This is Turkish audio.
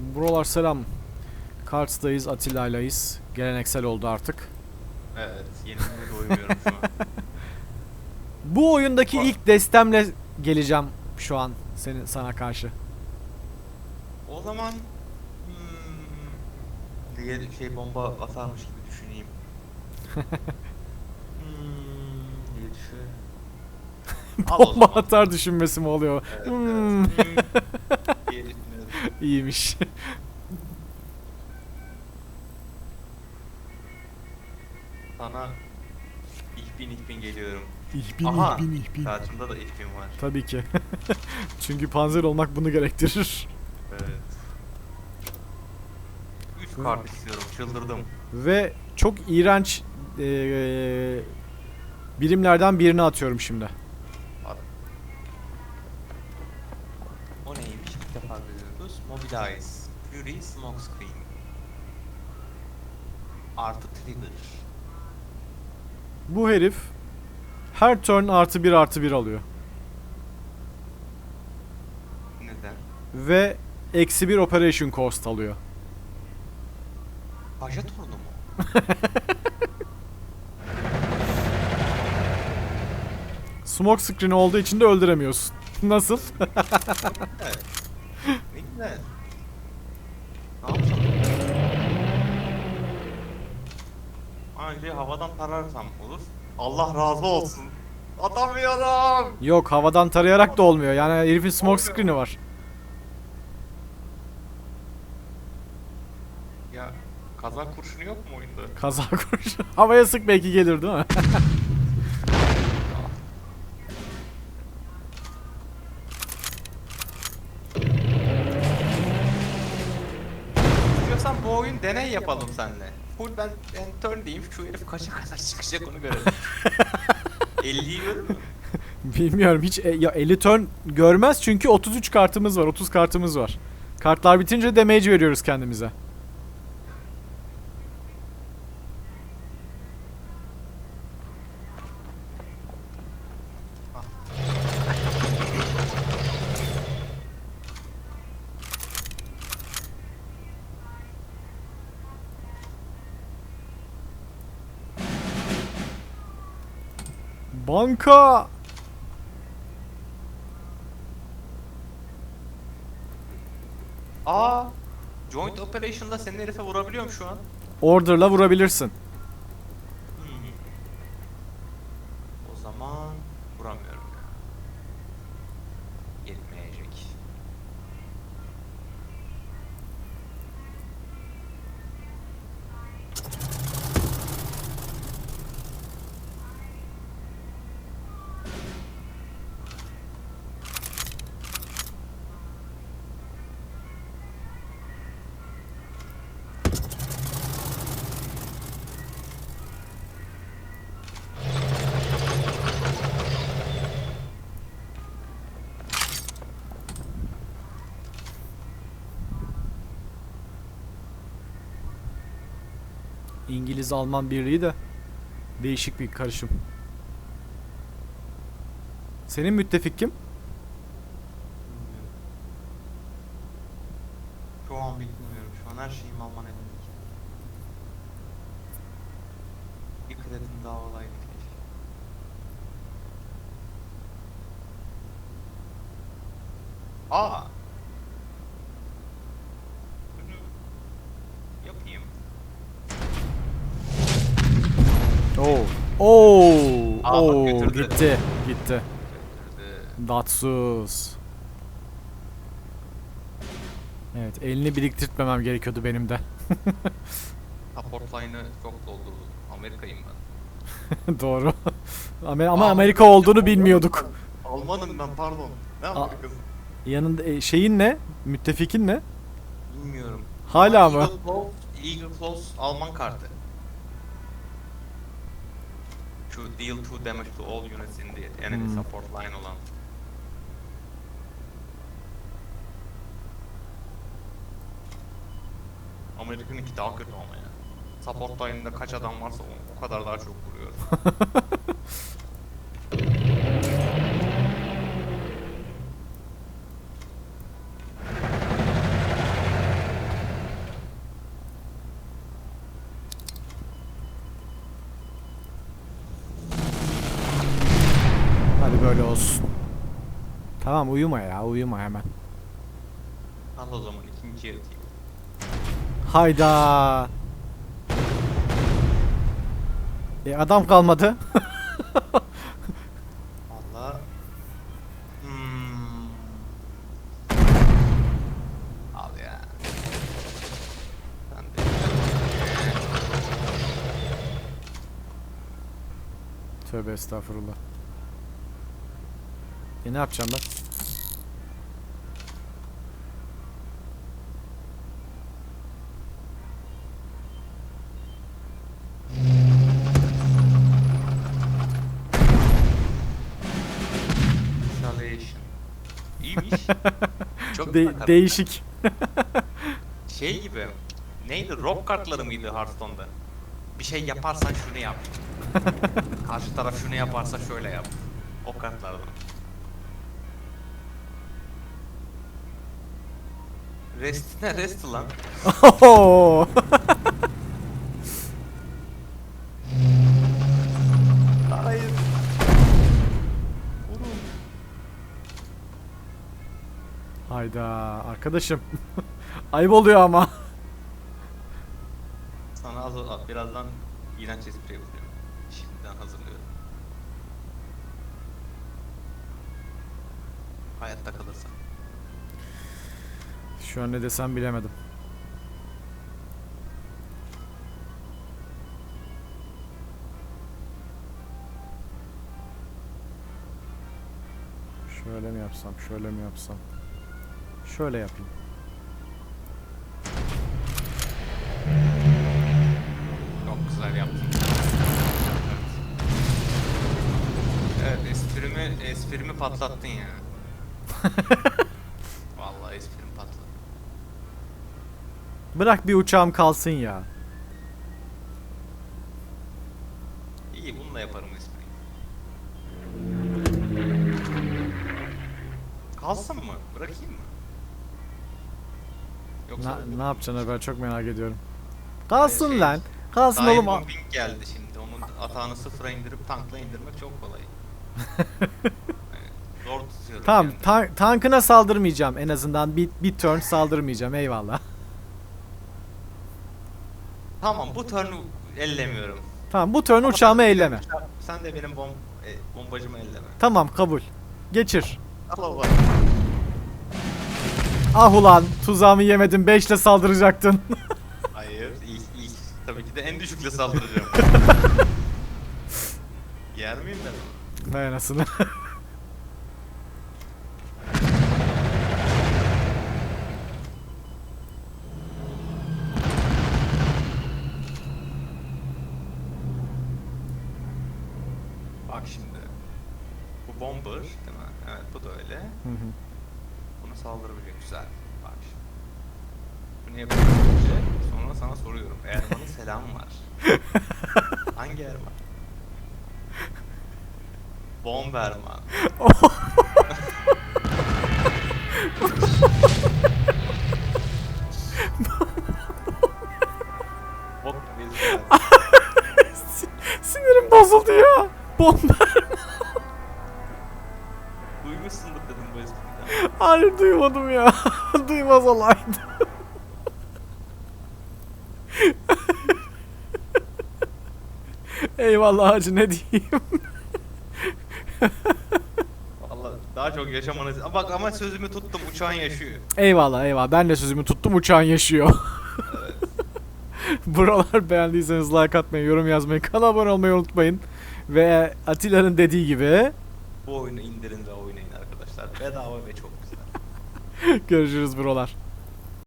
Buralar selam. Karts'tayız, Atilla'ylayız. Geleneksel oldu artık. Evet, yenilmeye doymuyorum şu an. Bu oyundaki Bak. ilk destemle geleceğim şu an senin sana karşı. O zaman hmm, diye şey bomba atarmış gibi düşüneyim. hmm, diye düşün. Al o Bomba zaman. atar düşünmesi mi oluyor? Evet, Hmm, evet. İyiymiş. Sana ich bin ich bin geliyorum. Ich bin, Aha, ich bin, ich bin. Karşımda da ich bin var. Tabii ki. Çünkü panzer olmak bunu gerektirir. Evet. 3 kart istiyorum, çıldırdım. Ve çok iğrenç eee, birimlerden birini atıyorum şimdi. Mobilize. Fury Smokescreen. Artı Trigger. Bu herif her turn artı bir artı bir alıyor. Neden? Ve eksi bir operation cost alıyor. Paja torunu mu? Smoke screen olduğu için de öldüremiyorsun. Nasıl? Evet. Ne güzel. Ne yapacağım? Önce havadan tararsam olur. Allah razı olsun. Atamıyorum. Yok havadan tarayarak da olmuyor. Yani herifin smoke screen'i var. Ya kazan kurşunu yok mu oyunda? Kaza kurşun. Havaya sık belki gelir değil mi? deney yapalım seninle. Full ben, turn diyeyim şu herif kaça kadar çıkacak onu görelim. 50'yi görür mü? Bilmiyorum hiç e, ya 50 turn görmez çünkü 33 kartımız var, 30 kartımız var. Kartlar bitince damage veriyoruz kendimize. Banka! Aa! Joint Operation'da senin herife vurabiliyorum şu an. Order'la vurabilirsin. İngiliz-Alman birliği de değişik bir karışım. Senin müttefik kim? Şu an bilmiyorum. Şu an her şeyim Alman elindeki. Bir kredim daha olaydı keşke. Aa! Bunu yapayım. Oo. Oo. Aa, bak Oo. götürdü. Gitti. Gitti. Datsuz. Evet, elini biriktirtmemem gerekiyordu benim de. Support line'ı çok doldu. Amerika'yım ben. Doğru. Amer- Ama Aa, Amerika olduğunu bilmiyorduk. Almanım ben pardon. Ne. Amerika'sı? Yanında e, şeyin ne? Müttefikin ne? Bilmiyorum. Hala Ama mı? Eagle Claws, Eagle Claws Alman kartı. Şu deal 2 damage to all units in the enemy Hmm. support line olan. Amerika'nınki daha kötü ama ya. Support line'ında kaç adam varsa o kadar daha çok vuruyor. şöyle olsun. Tamam uyuma ya uyuma hemen. Al o zaman ikinciye atayım. Hayda. E adam kalmadı. Valla. Hmm. Al ya. Ben de. Tövbe estağfurullah. E ne yapacağım ben? Installation. İyiymiş. Çok De- bakarım. değişik. Şey gibi. Neydi? Rock kartları mıydı Hearthstone'da? Bir şey yaparsan şunu yap. Karşı taraf şunu yaparsa şöyle yap. O kartlardan. Rest ne rest lan? Oho! Hayır. Vurun. Hayda arkadaşım. Ayıp oluyor ama. Sana az birazdan iğrenç espri yapacağım. Şimdiden hazırlıyorum. Hayatta kalırsan. Şu an ne desem bilemedim. Şöyle mi yapsam, şöyle mi yapsam? Şöyle yapayım. Çok güzel yaptın. Evet. Esprimi, esprimi patlattın ya. Vallahi esprim patladı. Bırak bir uçağım kalsın ya. İyi bununla yaparım espriyi. Kalsın mı? Bırakayım mı? Yoksa Na- ne yapacaksın ben çok merak ediyorum. Kalsın şey, lan. Kalsın Dive oğlum. bombing geldi şimdi. Onun atağını sıfıra indirip tankla indirmek çok kolay. Evet, zor tutuyorum. Tamam yani. tan- tankına saldırmayacağım en azından bir, bir turn saldırmayacağım eyvallah. Tamam bu turn'u ellemiyorum. Tamam bu turn Ama uçağımı uça- Sen de benim bom e, bombacımı elleme. Tamam kabul. Geçir. Al o Ah ulan tuzağımı yemedim 5 ile saldıracaktın. Hayır. İlk, ilk tabii ki de en düşükle saldıracağım. Yer miyim ben? Vay anasını. Bak şimdi. Bu bomber değil mi? Evet bu da öyle. Hı hı. Buna saldırabilecek güzel. Bak şimdi. Bunu yapıyorum önce. Sonra sana soruyorum. Erman'ın selamı var. Hangi Erman? Bomb Duymuşsundur dedim bu espriden. Hayır duymadım ya. Duymaz olaydı. Eyvallah hacı ne diyeyim. Valla daha çok yaşamanız... Bak ama sözümü tuttum uçağın yaşıyor. Eyvallah eyvallah ben de sözümü tuttum uçağın yaşıyor. Buralar beğendiyseniz like atmayı, yorum yazmayı, kanala abone olmayı unutmayın. Ve Atilla'nın dediği gibi Bu oyunu indirin oynayın arkadaşlar. Bedava ve çok güzel. görüşürüz buralar.